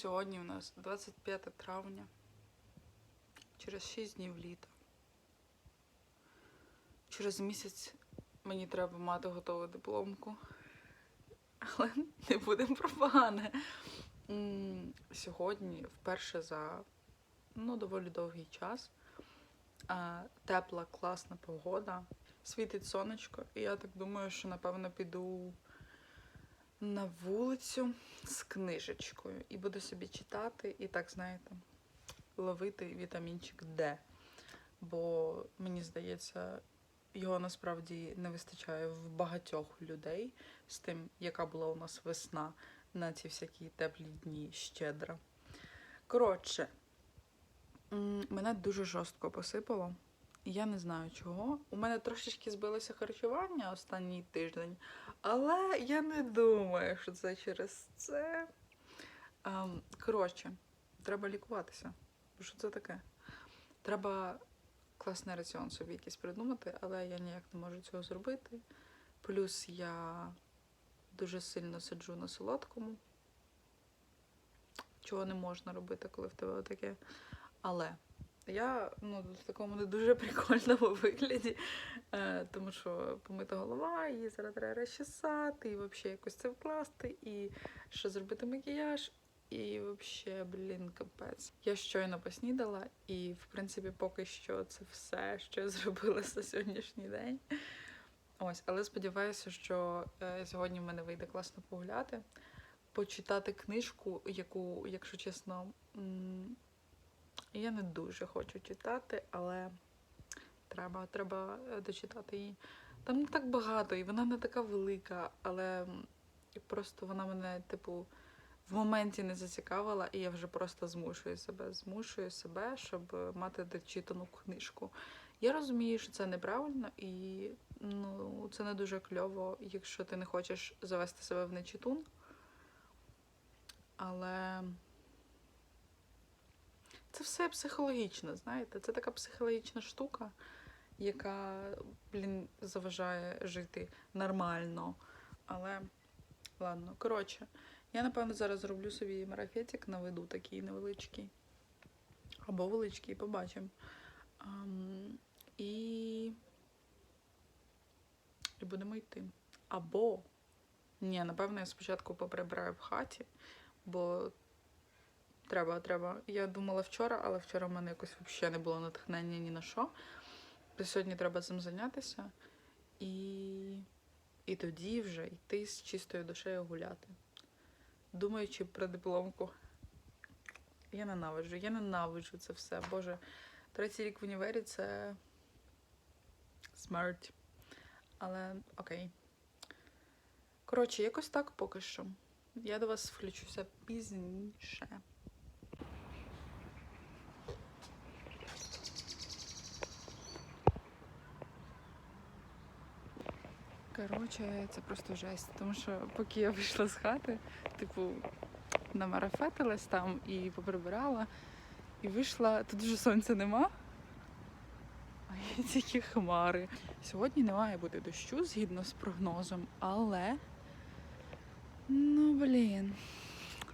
Сьогодні у нас 25 травня, через 6 днів літа. Через місяць мені треба мати готову дипломку. Але не будемо про погане. Сьогодні, вперше за ну, доволі довгий час, тепла, класна погода, світить сонечко, і я так думаю, що напевно піду на вулицю з книжечкою і буду собі читати, і так, знаєте, ловити вітамінчик Д. Бо мені здається, його насправді не вистачає в багатьох людей з тим, яка була у нас весна на ці всякі теплі дні щедра. Коротше, мене дуже жорстко посипало. Я не знаю чого. У мене трошечки збилося харчування останній тиждень, але я не думаю, що це через це. Ем, коротше, треба лікуватися. Що це таке? Треба класний раціон собі якийсь придумати, але я ніяк не можу цього зробити. Плюс я дуже сильно сиджу на солодкому, чого не можна робити, коли в тебе таке. Але я ну, в такому не дуже прикольному вигляді, е, тому що помита голова, її зараз треба розчесати, і взагалі якось це вкласти, і ще зробити макіяж. І взагалі, блін, капець. Я щойно поснідала, і в принципі, поки що це все, що я зробила за сьогоднішній день. Ось, але сподіваюся, що е, сьогодні в мене вийде класно погуляти, почитати книжку, яку, якщо чесно, м, я не дуже хочу читати, але треба, треба е, дочитати її. Там не так багато, і вона не така велика, але просто вона мене, типу, в моменті не зацікавила, і я вже просто змушую себе, змушую себе, щоб е, мати дочитану книжку. Я розумію, що це неправильно, і ну, це не дуже кльово, якщо ти не хочеш завести себе в нечитун. Але це все психологічно, знаєте, це така психологічна штука, яка, блін, заважає жити нормально. Але ладно, коротше, я напевно зараз зроблю собі марафетик наведу такий невеличкий. Або величкий, побачимо. Ам, і... і будемо йти. Або. Ні, напевно, я спочатку поприбираю в хаті, бо треба, треба. Я думала вчора, але вчора в мене якось взагалі не було натхнення ні на що. Сьогодні треба цим зайнятися. І... і тоді вже йти з чистою душею гуляти. Думаючи про дипломку. Я ненавиджу, я ненавиджу це все. Боже, третій рік в універі це смерть. Але окей. Коротше, якось так поки що. Я до вас включуся пізніше. Коротше, це просто жесть. Тому що поки я вийшла з хати, типу, намарафетилась там і поприбирала, і вийшла. Тут вже сонця нема. А є тільки хмари. Сьогодні не має бути дощу згідно з прогнозом, але. Ну, блін.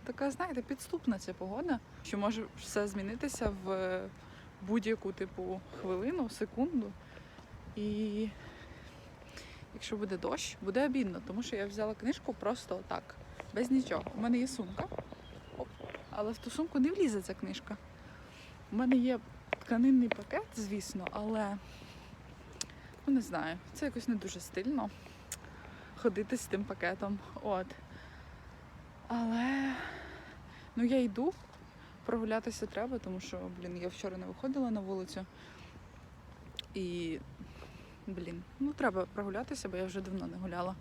Така, знаєте, підступна ця погода, що може все змінитися в будь-яку типу хвилину, секунду. І якщо буде дощ, буде обідно, тому що я взяла книжку просто так, без нічого. У мене є сумка, Оп. але в ту сумку не влізе ця книжка. У мене є тканинний пакет, звісно, але ну не знаю, це якось не дуже стильно ходити з тим пакетом. От. Але ну я йду, прогулятися треба, тому що, блін, я вчора не виходила на вулицю. І, блін, ну треба прогулятися, бо я вже давно не гуляла.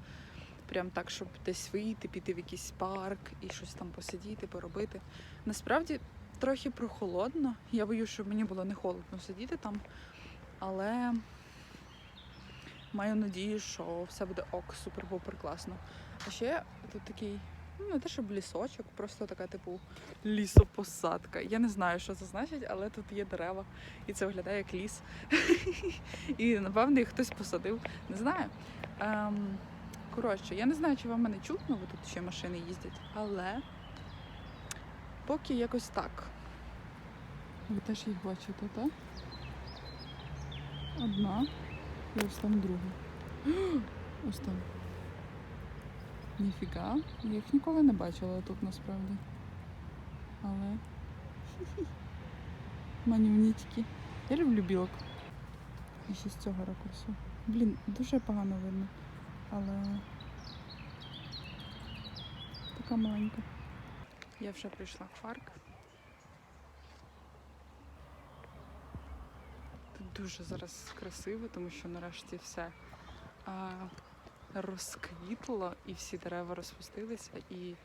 Прям так, щоб десь вийти, піти в якийсь парк і щось там посидіти, поробити. Насправді трохи прохолодно. Я боюсь, щоб мені було не холодно сидіти там, але маю надію, що все буде ок, супер-пупер класно. А ще тут такий, ну не те, щоб лісочок, просто така, типу, лісопосадка. Я не знаю, що це значить, але тут є дерева, і це виглядає як ліс. І напевно їх хтось посадив. Не знаю. Ем, коротше, я не знаю, чи вам мене чутно, бо тут ще машини їздять, але Поки якось так. Ви теж їх бачите, так? Одна і ось там друга. Ось там. Ніфіга. Я їх ніколи не бачила тут насправді. Але. Манюнічки. Я люблю білок. І ще з цього ракурсу. Блін, дуже погано видно. Але така маленька. Я вже прийшла в парк. Тут дуже зараз красиво, тому що нарешті все розквітло і всі дерева розпустилися, і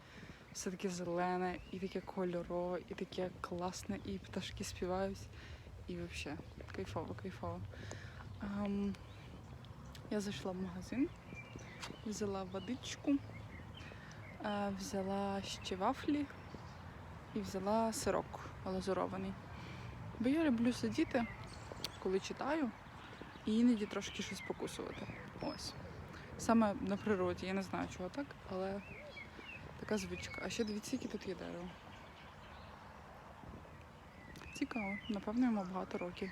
все таке зелене, і таке кольорове, і таке класне, і пташки співають. І взагалі кайфово, кайфово. Ам, я зайшла в магазин, взяла водичку, е, взяла ще вафлі і взяла сирок глазурований. Бо я люблю сидіти, коли читаю, і іноді трошки щось покусувати. Ось. Саме на природі, я не знаю, чого так, але така звичка. А ще дивіться, які тут є дерево. Цікаво, напевно, йому багато років.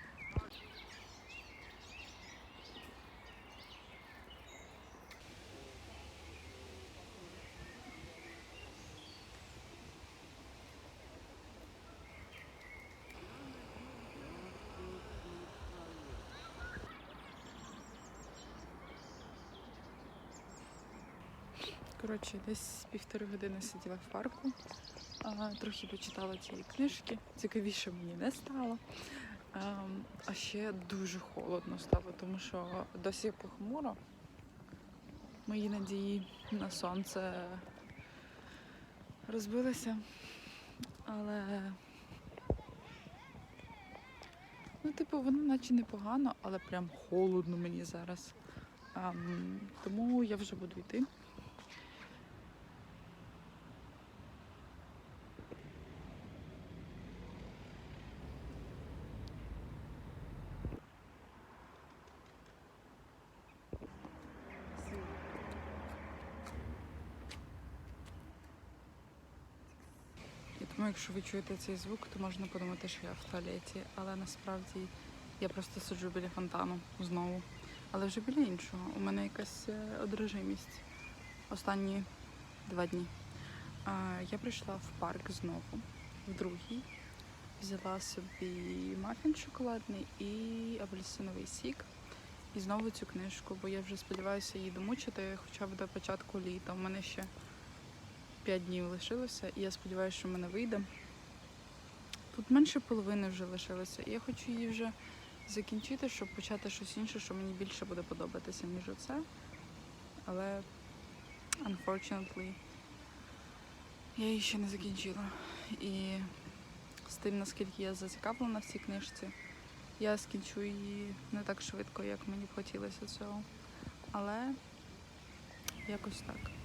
Коротше, десь півтори години сиділа в парку, а, трохи почитала цієї книжки. Цікавіше мені не стало. А, а ще дуже холодно стало, тому що досі похмуро. Мої надії на сонце розбилися. Але ну, типу, воно наче непогано, але прям холодно мені зараз. А, тому я вже буду йти. Якщо ви чуєте цей звук, то можна подумати, що я в туалеті. Але насправді я просто сиджу біля фонтану знову. Але вже біля іншого. У мене якась е, одержимість останні два дні. Я прийшла в парк знову, в другий. Взяла собі мафін шоколадний і апельсиновий сік. І знову цю книжку, бо я вже сподіваюся її домучити хоча б до початку літа. У мене ще 5 днів лишилося, і я сподіваюся, що в мене вийде. Тут менше половини вже лишилося, і я хочу її вже закінчити, щоб почати щось інше, що мені більше буде подобатися, ніж оце. Але unfortunately, я її ще не закінчила. І з тим, наскільки я зацікавлена в цій книжці, я скінчу її не так швидко, як мені б хотілося цього. Але якось так.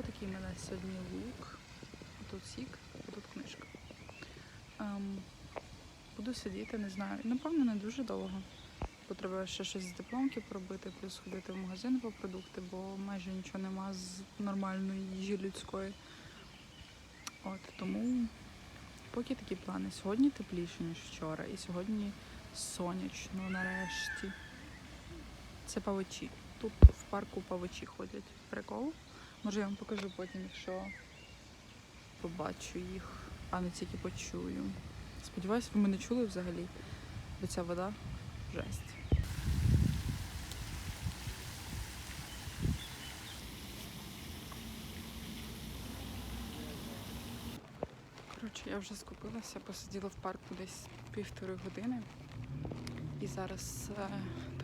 Отакий у мене сьогодні лук. Тут сік, тут книжка. Ем, буду сидіти, не знаю. Напевно, не дуже довго. Бо треба ще щось з дипломки пробити, плюс ходити в магазин по продукти, бо майже нічого нема з нормальної їжі людської. От тому поки такі плани. Сьогодні тепліше, ніж вчора, і сьогодні сонячно нарешті. Це павичі. Тут в парку павичі ходять. Прикол. Може я вам покажу потім, якщо побачу їх, а не тільки почую. Сподіваюсь, ви мене чули взагалі, бо ця вода жесть. Коротше, я вже скупилася, посиділа в парку десь півтори години і зараз е,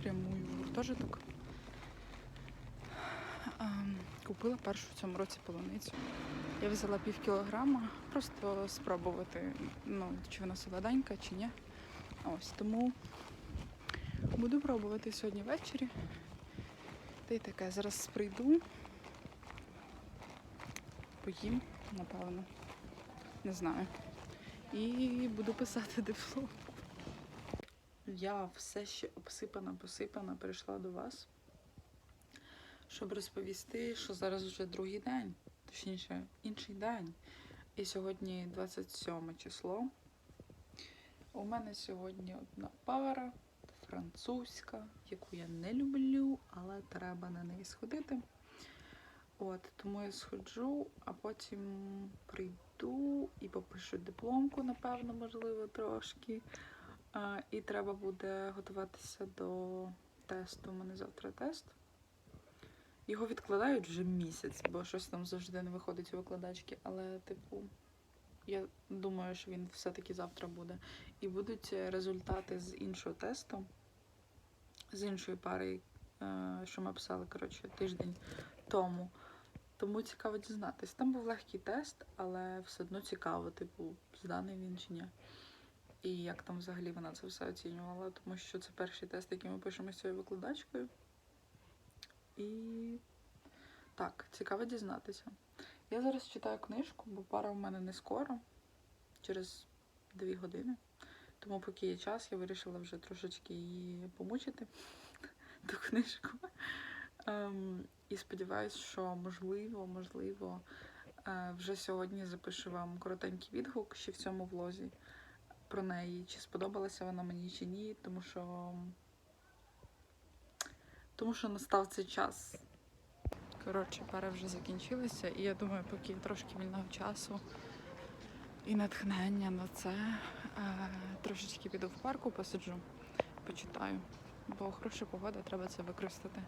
прямую в гуртожиток. Купила першу в цьому році полуницю. Я взяла пів кілограма, просто спробувати, ну, чи вона солоденька, чи ні. Ось тому буду пробувати сьогодні ввечері. Та й таке, зараз прийду, поїм, напевно. Не знаю. І буду писати диплом. Я все ще обсипана, посипана, прийшла до вас щоб розповісти, що зараз вже другий день, точніше, інший день. І сьогодні 27 число. У мене сьогодні одна пара французька, яку я не люблю, але треба на неї сходити. От, тому я сходжу, а потім прийду і попишу дипломку, напевно, можливо, трошки. А, і треба буде готуватися до тесту. У мене завтра тест. Його відкладають вже місяць, бо щось там завжди не виходить у викладачки. Але, типу, я думаю, що він все-таки завтра буде. І будуть результати з іншого тесту, з іншої пари, е, що ми писали, коротше, тиждень тому. Тому цікаво дізнатись. Там був легкий тест, але все одно цікаво, типу, зданий він чи ні. І як там взагалі вона це все оцінювала, тому що це перший тест, який ми пишемо з цією викладачкою. І так, цікаво дізнатися. Я зараз читаю книжку, бо пара в мене не скоро, через дві години. Тому, поки є час, я вирішила вже трошечки її помучити, ту книжку. Ем, і сподіваюся, що можливо, можливо, е, вже сьогодні запишу вам коротенький відгук ще в цьому влозі про неї, чи сподобалася вона мені чи ні, тому що тому що настав цей час. Коротше, пара вже закінчилася, і я думаю, поки трошки вільного часу і натхнення на це, е, трошечки піду в парку, посиджу, почитаю. Бо хороша погода, треба це використати.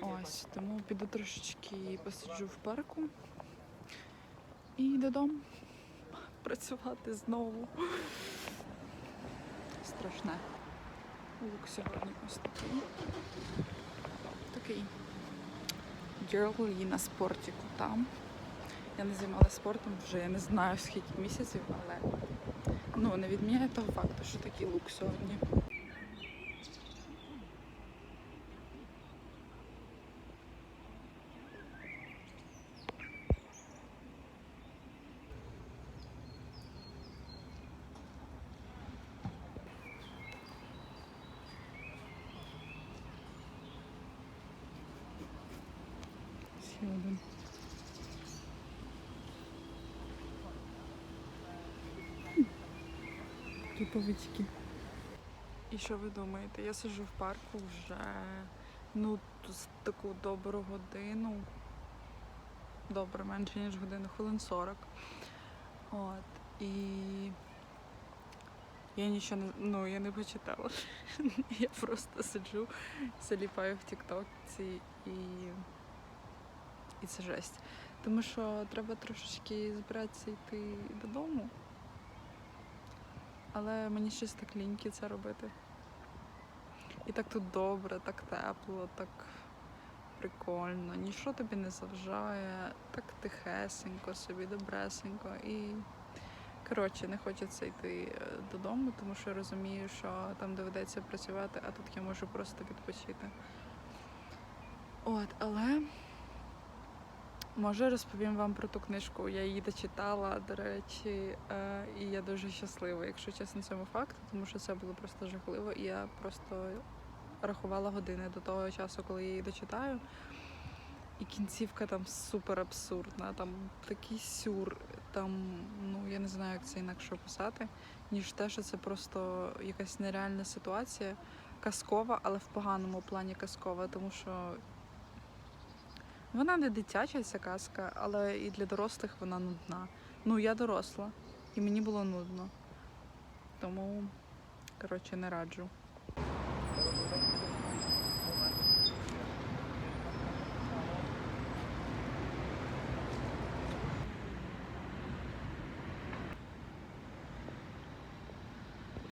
Ось, тому піду трошечки посиджу в парку і додому працювати знову. Страшне. Лук сьогодні ось такий. Такий герлі на спортіку там. Я не займалася спортом вже я не знаю скільки місяців, але ну не відміняє того факту, що такий лук сьогодні. Ще один. Туповички. І що ви думаєте? Я сиджу в парку вже ну з таку добру годину. Добре, менше ніж годину, хвилин 40. От. І я нічого не ну я не почитала. я просто сиджу, заліпаю в тіктокці і і це жесть. Тому що треба трошечки збиратися йти додому. Але мені щось так ліньки це робити. І так тут добре, так тепло, так прикольно, нічого тобі не заважає, так тихесенько, собі добресенько. І коротше, не хочеться йти е, додому, тому що розумію, що там доведеться працювати, а тут я можу просто відпочити. От, але Може, розповім вам про ту книжку. Я її дочитала, до речі, е, і я дуже щаслива, якщо чесно, цьому факту, тому що це було просто жахливо, і я просто рахувала години до того часу, коли я її дочитаю. І кінцівка там супер абсурдна, там такий сюр, там, ну я не знаю, як це інакше описати, ніж те, що це просто якась нереальна ситуація, казкова, але в поганому плані казкова, тому що вона не дитяча ця казка, але і для дорослих вона нудна. Ну, я доросла, і мені було нудно. Тому, коротше, не раджу.